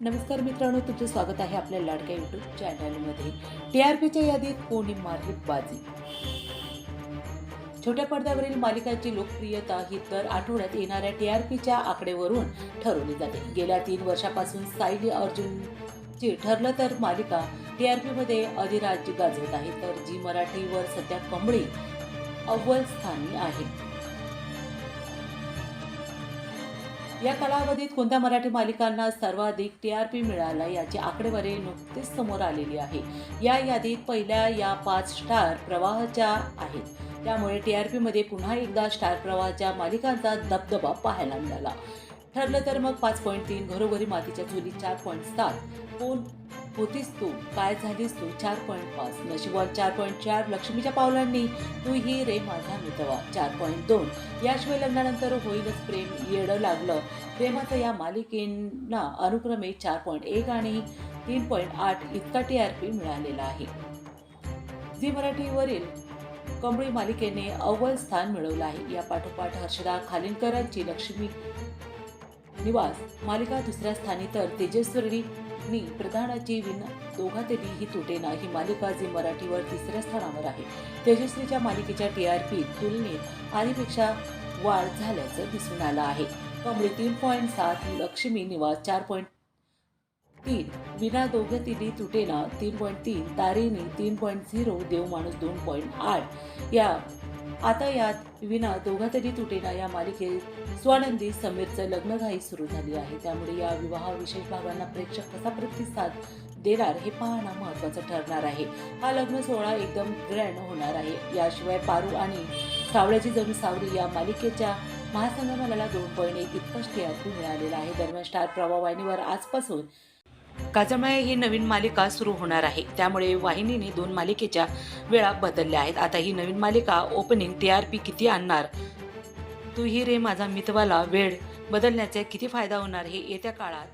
नमस्कार मित्रांनो तुमचे स्वागत आहे आपल्या लाडक्या युट्यूब चॅनलमध्ये टी आर पीच्या यादीत कोणी मारली बाजी छोट्या पडद्यावरील मालिकांची लोकप्रियता ही दर आठवड्यात येणाऱ्या टी आर पीच्या आकडेवरून ठरवली जाते. गेल्या तीन वर्षापासून सायली अर्जुनची ठरलं तर मालिका टी आर पीमध्ये अधिराज्य गाजवत आहे. तर जी मराठीवर सध्या कंबळी अव्वल स्थानी आहे. या कालावधीत कोणत्या मराठी मालिकांना सर्वाधिक टी आर पी मिळाला याची आकडेवारी नुकतीच समोर आलेली आहे. या यादीत पहिल्या या पाच स्टार प्रवाहाच्या आहेत. त्यामुळे टी आर पीमध्ये पुन्हा एकदा स्टार प्रवाहाच्या मालिकांचा दबदबा पाहायला मिळाला. ठरलं तर मग पाच पॉईंट तीन घरोघरी मातीच्या चुली चार पॉईंट सात कोण होतीस तू काय झालीस तू? चार पॉईंट पाच. नशिबात चार पॉईंट चार लक्ष्मीच्या पावलांनी. तू ही रे माझा मितवा. चार पॉईंट दोन. याशिवाय लग्नानंतर होईलच प्रेम. येडं लागलं. प्रेमाचं या मालिकेंना अनुक्रमे चार पॉईंट एक आणि तीन पॉईंट आठ इतका टी आर पी मिळालेला आहे. झी मराठीवरील कमळी मालिकेने अव्वल स्थान मिळवलं आहे. या पाठोपाठ हर्षदा खालिनकरांची लक्ष्मी निवास मालिका दुसऱ्या स्थानी तर मी प्रधानाची विना दोघा ही तुटेना ही मालिका मराठीवर तिसऱ्या स्थानावर आहे. तेजस्वीच्या मालिकेच्या टी आर पी तुलनेत आधीपेक्षा वाढ झाल्याचं दिसून आलं आहे. कमळी तीन पॉईंट सात लक्ष्मी निवास चार पॉईंट तीन विना दोघं तिली तुटेना तीन पॉईंट तीन तारिणी तीन पॉईंट झिरो देव माणूस दोन पॉईंट आठ या आता यात विना दोघा तरी तुटेना या मालिकेत स्वानंदी समीरचं लग्नघाई सुरू झाली आहे. त्यामुळे या विवाह विशेष भागांना प्रेक्षक कसा प्रतिसाद देणार हे पाहणं महत्वाचं ठरणार आहे. हा लग्न सोहळा एकदम ग्रँड होणार आहे. याशिवाय पारू आणि सावळ्याची जणू सावरी या मालिकेच्या महासंगमाला दोन पॉईंट एक इतकंच मिळालेला आहे. दरम्यान स्टार प्रवाह वाहिनीवर आजपासून काजळमाया ही नवीन मालिका सुरू होणार आहे. त्यामुळे वाहिनीने दोन मालिकेच्या वेळा बदलल्या आहेत. आता ही नवीन मालिका ओपनिंग टी आर पी किती आणणार? तू ही रे माझा मितवाला. वेळ बदलण्याचा किती फायदा होणार हे येत्या काळात